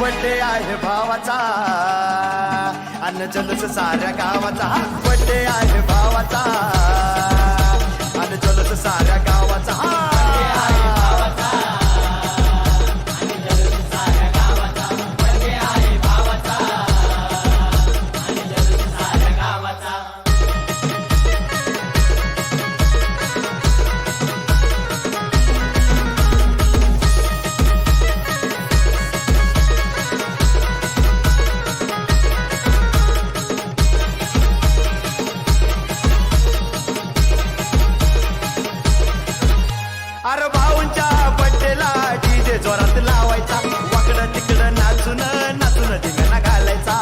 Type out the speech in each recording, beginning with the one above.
Birthday आहे भावाचा. अन्न जलस साऱ्या गावाचा. बड्डे आहे बड्डेला डीजे जोरात लावायचा. वाकडं तिकडं नाचून नाचून धिंगाणा घालायचा.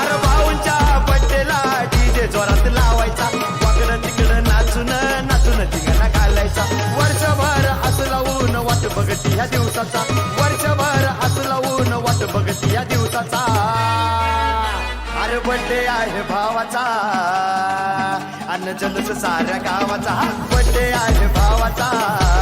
अरे भाऊंच्या बड्डेला डीजे जोरात लावायचा. वाकडं तिकडं नाचून नाचून धिंगाणा घालायचा. वर्षभर असं लावून वाट बघती ह्या दिवसाचा. वर्षभर असं लावून वाट बघती या दिवसाचा. अरे बड्डे आहे भावाचा. अन्न जलस साऱ्या गावाचा. बड्डे आहे भावाचा.